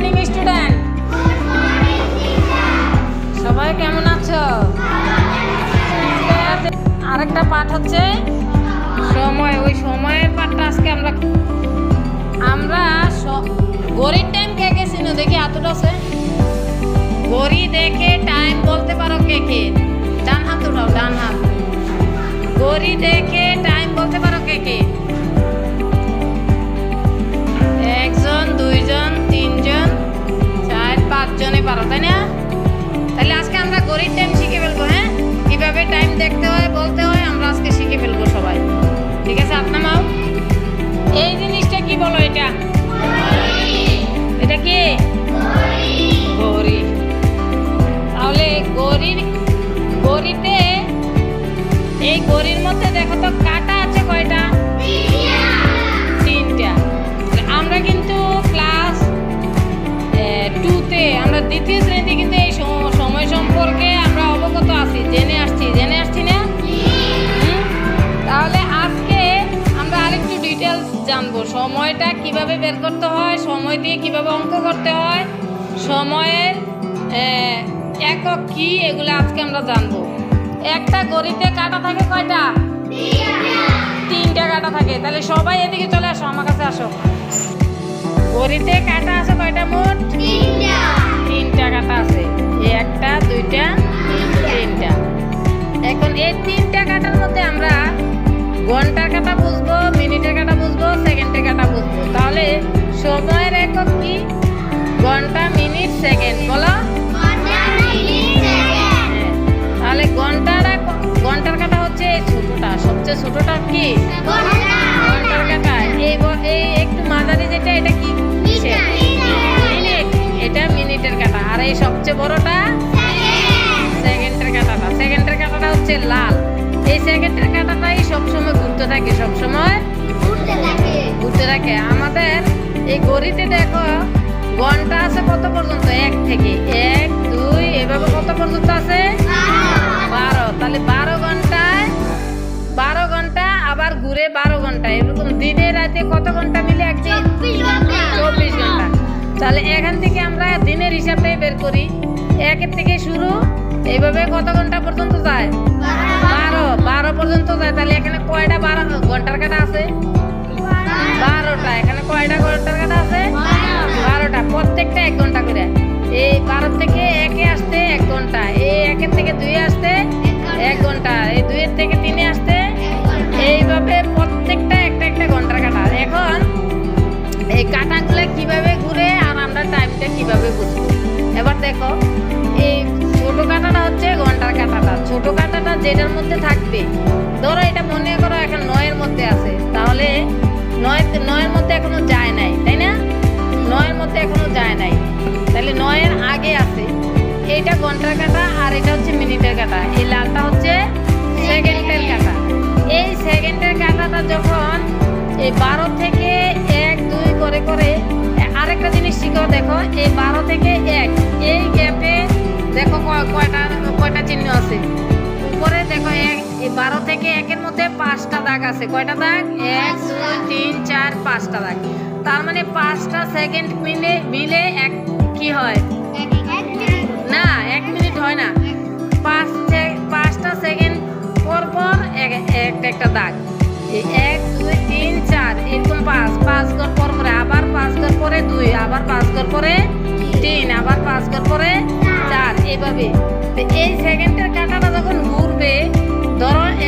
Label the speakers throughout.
Speaker 1: Morning student সবাই কেমন আছো? আরেকটা পাঠ হচ্ছে সময়, ওই সময়ের পাঠটা আজকে আমরা আমরা ঘড়ির টাইম কে কে চিনো? দেখি হাতটা আছে? ঘড়ি দেখে টাইম বলতে পারো কে কে? ডান হাত উঠাও, ডান হাত। ঘড়ি দেখে টাইম বলতে পারো কে কে? এটা এটা কি ঘড়ি তাহলে ঘড়ির ঘড়িতে এই ঘড়ির মধ্যে দেখো তো কাটা আছে কয়টা? তিনটা। আমরা কিন্তু ক্লাস টুতে আমরা দ্বিতীয় শ্রেণীতে কিন্তু এই সম- সময় সম্পর্কে আমরা অবগত আছি, জেনে আসছি। সময়টা কীভাবে বের করতে হয় সময় দিয়ে কীভাবে অঙ্ক করতে হয় সময়ের একক কি এগুলো আজকে আমরা জানব। একটা গড়িতে কাটা থাকে কয়টা? তিনটা কাটা থাকে। তাহলে সবাই এদিকে চলে আসো আমার কাছে আসো। গড়িতে কাটা আছে কয়টা মোট? তিনটা। কাটা আছে। একটা দুইটা তিনটা। এখন এই তিনটা কাটার মধ্যে আমরা ঘণ্টার কাটা বুঝব মিনিটের কাটা বুঝব সেকেন্ডের কাটা বুঝব। তাহলে সময়ের একক কি? ঘণ্টা মিনিট সেকেন্ড বলো? হ্যাঁ। তাহলে ঘণ্টার এক- ঘণ্টার কাটা হচ্ছে এই ছোটটা। সবচেয়ে ছোটটা কি? ঘণ্টার কাটা। এই এই একটু মাঝারি যেটা এটা কি? মিনিট। এটা মিনিটের কাটা। আর এই সবচেয়ে বড়টা? সেকেন্ডের কাটাটা। সেকেন্ডের কাটাটা হচ্ছে লাল। এই সেকেন্ডের কাটাটাই সবসময় ঘুরতে থাকে সবসময়? ঘুরতে থাকে। আমাদের এই ঘড়িতে দেখো ঘণ্টা আছে কত পর্যন্ত? এক থেকে। এক দুই এভাবে কত পর্যন্ত আছে? বারো। তাহলে বারো ঘন্টায় বারো ঘণ্টা আবার ঘুরে বারো ঘণ্টা এরকম দিনে রাতে কত ঘণ্টা মিলে একদিন চব্বিশ ঘণ্টা। তাহলে এখান থেকে আমরা দিনের হিসাবটাই বের করি। একের থেকে শুরু এইভাবে কত ঘণ্টা পর্যন্ত যায়? বারো। বারো। পর্যন্ত যায়। তাহলে কয়টা? বারো ঘণ্টার কাটা আছে? বারোটা। এখানে কয়টা ঘণ্টার কাটা আছে? বারোটা। প্রত্যেকটা এক ঘণ্টা করে। এই বারো থেকে একে আসতে এক ঘণ্টা। এই একের থেকে দুই আসতে এক ঘণ্টা। এই দুইয়ের থেকে তিনে আসতে এইভাবে প্রত্যেকটা একটা একটা ঘণ্টার কাটা। এখন এই কাটাগুলো কীভাবে ঘুরে আর আমরা টাইমটা কীভাবে বুঝব? এবার দেখো, এই ছোট কাটাটা হচ্ছে যেটার মধ্যে থাকবে। ধরো এটা মনে করো এখন নয়ের মধ্যে আছে। তাহলে নয় নয়ের মধ্যে এখনও যায় নাই, তাই না? নয়ের মধ্যে এখনও যায় নাই। তাহলে নয়ের আগে আছে। এইটা ঘণ্টার কাটা আর এটা হচ্ছে মিনিটের কাটা। এই লালটা হচ্ছে সেকেন্ডের কাটা। এই সেকেন্ডের কাটাটা যখন এই বারো থেকে এক, দুই করে করে আরেকটা জিনিস শিখো, দেখো, এই বারো থেকে এক, এই গ্যাপে দেখো কয়- কয়টা কয়টা চিহ্ন আছে? বারো থেকে একের মধ্যে পাঁচটা দাগ আছে। কয়টা দাগ? এক, দুই, তিন, চার, পাঁচটা দাগ। তার মানে পাঁচটা সেকেন্ড মিলে মিলে এক কি হয়? না, এক মিনিট হয় না। পাঁচ পাঁচটা সেকেন্ড পর পর এক- একটা একটা দাগ। এক, দুই, তিন, চার, এরকম পাঁচ। পাঁচ ঘর পর পরে আবার পাঁচ ঘর পরে দুই, আবার পাঁচ ঘর পরে তিন, আবার পাঁচ ঘর পরে চার। এইভাবে এই সেকেন্ডের ধরো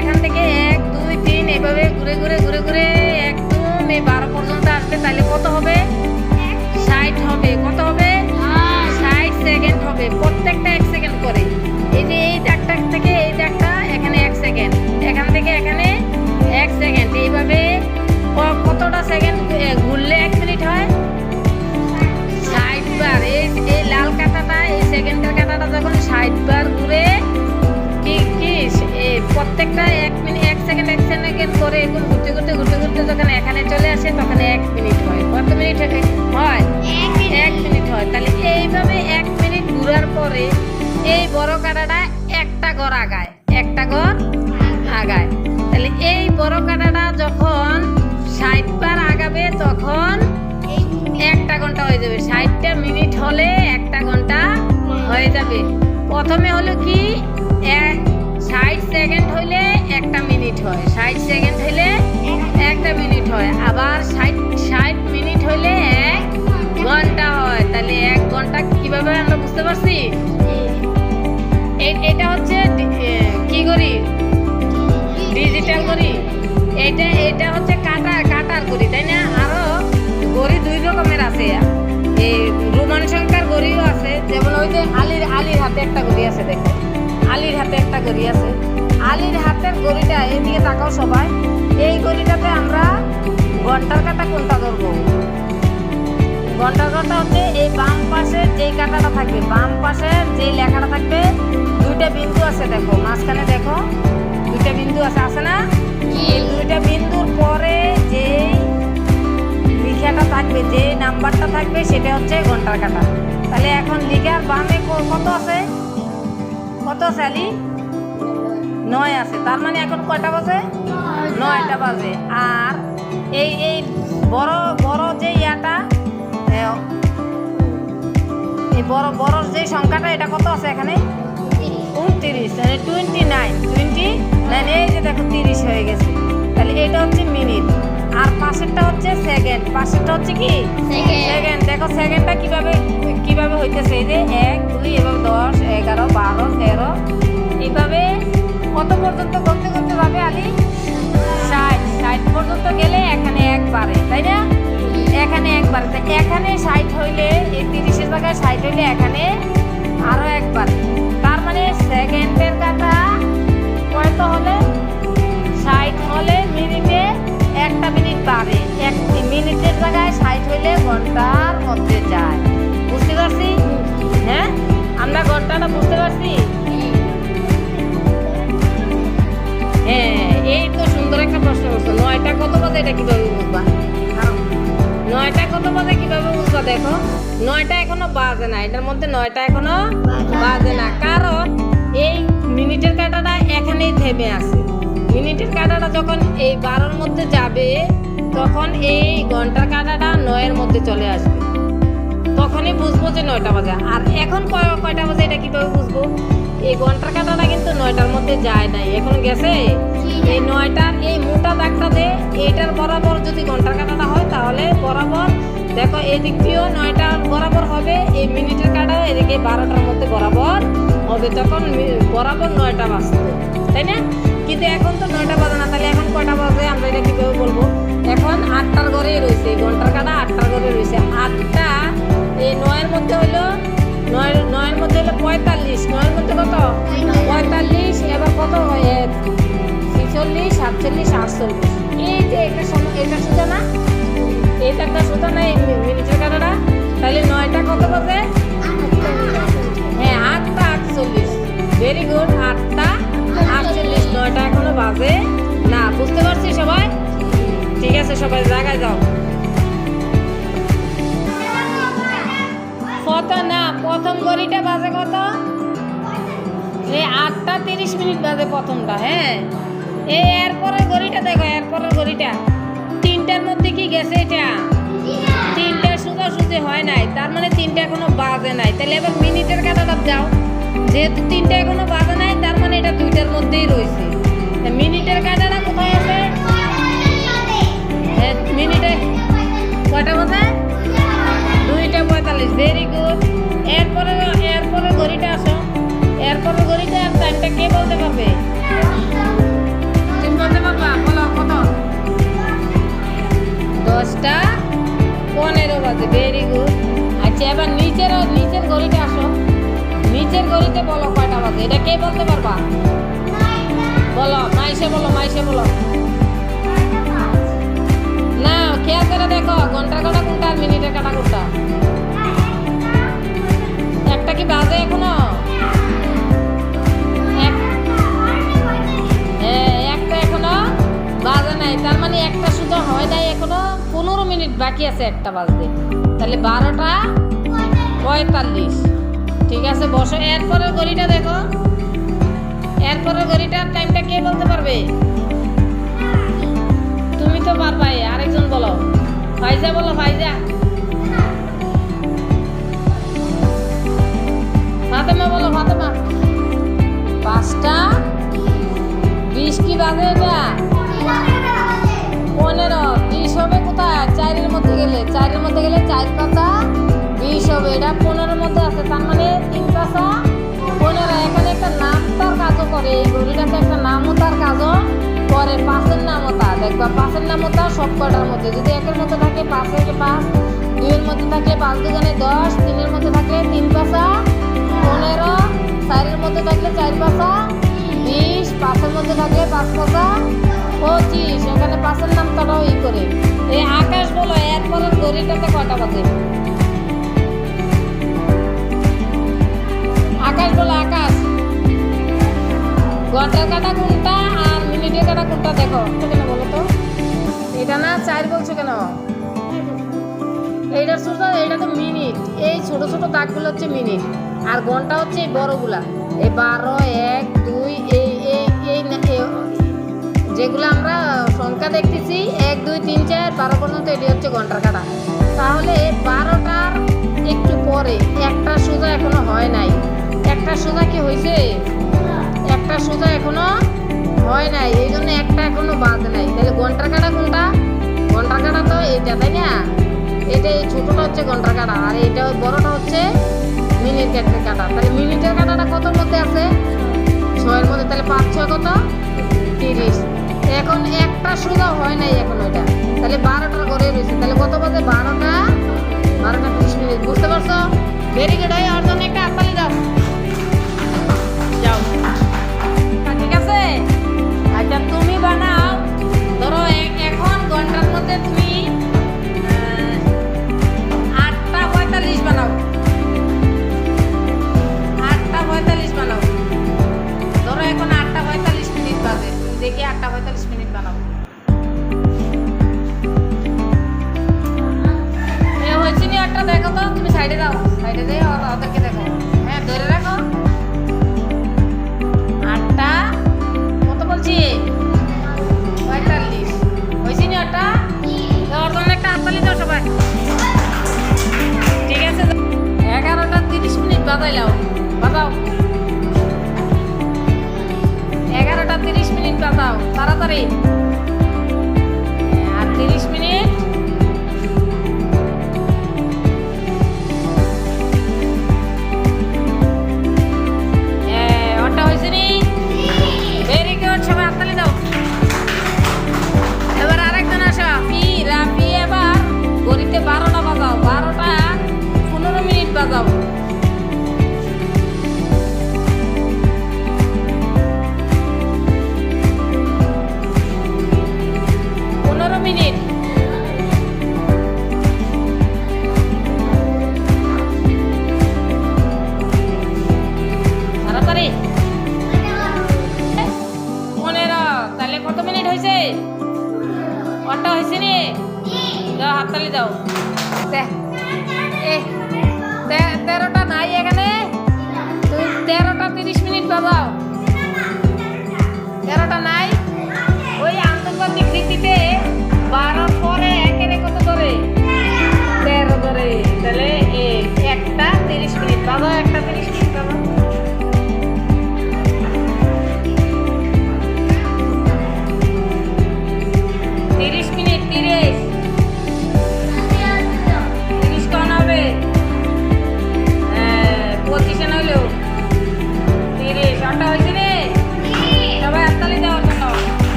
Speaker 1: এখান থেকে এক, দুই, তিন, এভাবে ঘুরে ঘুরে ঘুরে ঘুরে একদম এই বারো পর্যন্ত আসবে। তাহলে কত হবে? ষাট হবে। কত হবে? ষাট সেকেন্ড হবে। প্রত্যেকটা এক সেকেন্ড করে। এই যে এই দাগটা থেকে এই দাগটা এখানে এক সেকেন্ড এখান থেকে এখানে এক সেকেন্ড একটা ঘর আগায় তাহলে এই বড় কাটাটা যখন ষাট বার আগাবে, তখন একটা ঘণ্টা হয়ে যাবে। ষাটটা মিনিট হলে একটা ঘণ্টা হয়ে যাবে। প্রথমে হলো কি? ষাট সেকেন্ড হইলে একটা মিনিট হয়। ষাট সেকেন্ড হইলে একটা মিনিট হয়। আবার ষাট ষাট মিনিট হইলে এক ঘণ্টা হয়। তাহলে এক ঘণ্টা কীভাবে আমরা বুঝতে পারছি? এটা হচ্ছে কাটার কাটার করি তাই না? আরও গড়ি দুই রকমের আছে এই রোমান সংখ্যার গড়িও আছে, যেমন ওই যে আলির আলির হাতে একটা গড়ি আছে দেখো আলির হাতে একটা গড়ি আছে। আলির হাতের গড়িটা এদিকে তাকাও সবাই। এই গড়িটাতে আমরা ঘণ্টার কাটা কোনটা ধরবো? ঘণ্টার কাটা হচ্ছে এই বাম পাশের যেই কাটাটা থাকবে, বাম পাশের যেই লেখাটা থাকবে, দুইটা বিন্দু আছে, দেখো। মাঝখানে দেখো, দুইটা বিন্দু আছে আছে না? এই দুইটা বিন্দুর পরে যেই লিখাটা থাকবে যে নাম্বারটা থাকবে সেটা হচ্ছে ঘণ্টার কাটা। তাহলে এখন লিখার বামে কত আছে? কত আছে আলি? নয় আছে। তার মানে এখন কয়টা বাজে? নয়টা বাজে। আর এই এই বড় বড় যে ইয়াটা এই বড় বড় যে সংখ্যাটা এটা কত আছে এখানে? উনত্রিশ। মানে টোয়েন্টি নাইন টোয়েন্টি নাইন এই যে দেখো তিরিশ হয়ে গেছে। তাহলে এটা হচ্ছে মিনিট আর পাশেরটা হচ্ছে সেকেন্ড পাশেরটা হচ্ছে কি. সেকেন্ড দেখো সেকেন্ডটা কীভাবে কীভাবে হইতেছে? এই যে এক দুই এবং দশ এগারো বারো তেরো। এইভাবে কত পর্যন্ত করতে করতে যাবে আলি? ষাট। ষাট পর্যন্ত গেলে এখানে একবারে তাই না? এখানে একবারে তো এখানে ষাট হইলে এই তিরিশের জায়গায় ষাট হইলে এখানে আরও একবার তার মানে সেকেন্ডের কাটা কত হলে ষাট হলে মিনিটে একটা মিনিট বাড়ে। এক মিনিটের জায়গায় ষাট হইলে ঘণ্টার মধ্যে যায়। বুঝতে পারছি? হ্যাঁ? আমরা ঘন্টাটা বুঝতে পারছি? হ্যাঁ এই তো সুন্দর একটা প্রশ্ন করছ। নয়টা কত বাজে এটা কীভাবে বুঝবা? নয়টা কত বাজে কীভাবে বুঝবা দেখো? নয়টা এখনও বাজে না এটার মধ্যে নয়টা এখনও বাজে না। কারণ এই মিনিটের কাঁটাটা এখানেই থেমে আছে। মিনিটের কাঁটাটা যখন এই বারোর মধ্যে যাবে, তখন এই ঘণ্টার কাঁটাটা নয়ের মধ্যে চলে আসবে। তখনই বুঝব যে নয়টা বাজে। আর এখন কয়- কয়টা বাজে এটা কীভাবে বুঝব? এই ঘণ্টার কাঁটাটা কিন্তু নয়টার মধ্যে যায় নাই। এখন গেছে? এই নয়টার এই মোটা দাগটা দে এইটার বরাবর যদি ঘণ্টার কাঁটাটা হয়, তাহলে বরাবর দেখো এই দিক দিয়েও নয়টার বরাবর হবে। এই মিনিটের কাঁটাও এদিকে বারোটার মধ্যে বরাবর হবে তখন বরাবর নয়টা বাজবে তাই না? কিন্তু এখন তো নয়টা বাজে না, তাহলে এখন কয়টা বাজে? আমরা এটা কীভাবে বলব? এখন আটটার ঘরেই রয়েছে ঘণ্টার কাটা আটটার ঘরে রয়েছে। আটটা, এই নয়ের মধ্যে হলো নয়, নয়ের মধ্যে হলো পঁয়তাল্লিশ, নয়ের মধ্যে কত? পঁয়তাল্লিশ, এবার কত হয়? ছিচল্লিশ, সাতচল্লিশ, আটচল্লিশ। এই যে এটা এটা সুতা না? এটা একটা সুতা না, এই মিনিটের কাটাটা? তাহলে নয়টা কত বাজে? আটচল্লিশ। ভেরি গুড আটটা, আটচল্লিশ, নয়টা এখনও বাজে। না, বুঝতে পারছি সবাই? ঠিক আছে সবাই, জায়গায় যাও। কত না, প্রথম গড়িটা বাজে কত? এই আটটা তিরিশ মিনিট বাজে প্রথমটা হ্যাঁ? এই এরপরের গড়িটা দেখো, এরপরের গড়িটা তিনটার মধ্যে কি গেছে এটা? তিনটা সুদা সুজি হয় নাই, তার মানে তিনটা এখনও বাজে নাই। তাহলে এবার মিনিটের কাটাটা যাও যেহেতু তিনটা এখনও বাজে এটা কে বলতে পারবা? বলো মাইসে বলো মাইসে বলো। না খেয়াল করে দেখো ঘণ্টার কাটা কোনটা আর মিনিটের কাটা কোনটা? একটা কি বাজে এখনও? এক- হ্যাঁ, একটা এখনও বাজে নাই। তার মানে একটা শুধু হয় নাই এখনও। পনেরো মিনিট বাকি আছে একটা বাজতে। তাহলে বারোটা পঁয়তাল্লিশ। ঠিক আছে, বসো। এরপরের গলিটা দেখো। এরপরের গলিটার টাইমটা কে বলতে পারবে? তুমি তো পারবাই, আরেকজন বলো। ফাইজা বলো, ফাইজা। ফাতেমা বলো, ফাতেমা। পাঁচটা? বিশ কি বাজে এটা? পনেরো। বিশ হবে কোথায়? চারের মধ্যে গেলে। চারের মধ্যে গেলে চার পাতা। বিশ হবে। এটা পনেরো কাজও করে। এই ঘড়িটাতে একটা নামও তার কাজও করে পাঁচের নামও তা দেখবা পাঁচের নামও তা সব কটার মধ্যে? যদি একের মধ্যে থাকে পাঁচের পাঁচ, দুইয়ের মধ্যে থাকলে পাঁচ, দুজনে দশ, তিনের মধ্যে থাকলে তিন পাঁচা, পনেরো, চারের মধ্যে থাকলে চার পাঁচা, বিশ, পাঁচের মধ্যে থাকলে পাঁচ পাঁচা, পঁচিশ। এখানে পাঁচের নাম তারাও ই করে। এই আকাশ বলো, এরপরের ঘড়িটাতে কটা বাজে? আকাশ বলো, আকাশ। ঘণ্টার কাটা কোনটা আর মিনিটের কাটা কোনটা দেখো। কেন বলো তো? এটা না চার বলছো কেন? এইটার ছোট এটা তো মিনিট। এই ছোট ছোট দাগগুলো হচ্ছে মিনিট। আর ঘণ্টা হচ্ছে এই বড়গুলা। এই বারো, এক, দুই, এই এই এই যেগুলো আমরা সংখ্যা দেখতেছি, এক, দুই, তিন, চার, বারো পর্যন্ত এটি হচ্ছে ঘণ্টার কাটা। তাহলে বারোটার একটু পরে একটা সোজা এখনও হয় নাই। একটা সোজা কি হয়েছে একটা সোজা এখনও হয় নাই, এই জন্য একটা এখনও বাদ নাই। তাহলে ঘণ্টার কাটা কোনটা? ঘণ্টার কাটা তো এটা তাই না? এটা এই ছোটটা হচ্ছে ঘণ্টার কাটা, আর এটা বড়টা হচ্ছে মিনিটের কাটা। তাহলে মিনিটের কাটাটা কতর মধ্যে আছে? ছয়ের মধ্যে, তাহলে পাঁচ ছয় কত? তিরিশ। এখন একটা সোজা হয় নাই এখন ওইটা তাহলে বারোটার করে রয়েছে। তাহলে কত বাজে? বারোটা? বারোটা তিরিশ মিনিট। বুঝতে পারছ? ভেরি গুড হয় আর জন্য একটা আপালি যাও। আছে তুমি বানাও ধরো এক এখন ঘণ্টার মধ্যে তুমি তিরিশ মিনিট বাবাও এগারোটা তিরিশ মিনিট বাবাও তাড়াতাড়ি।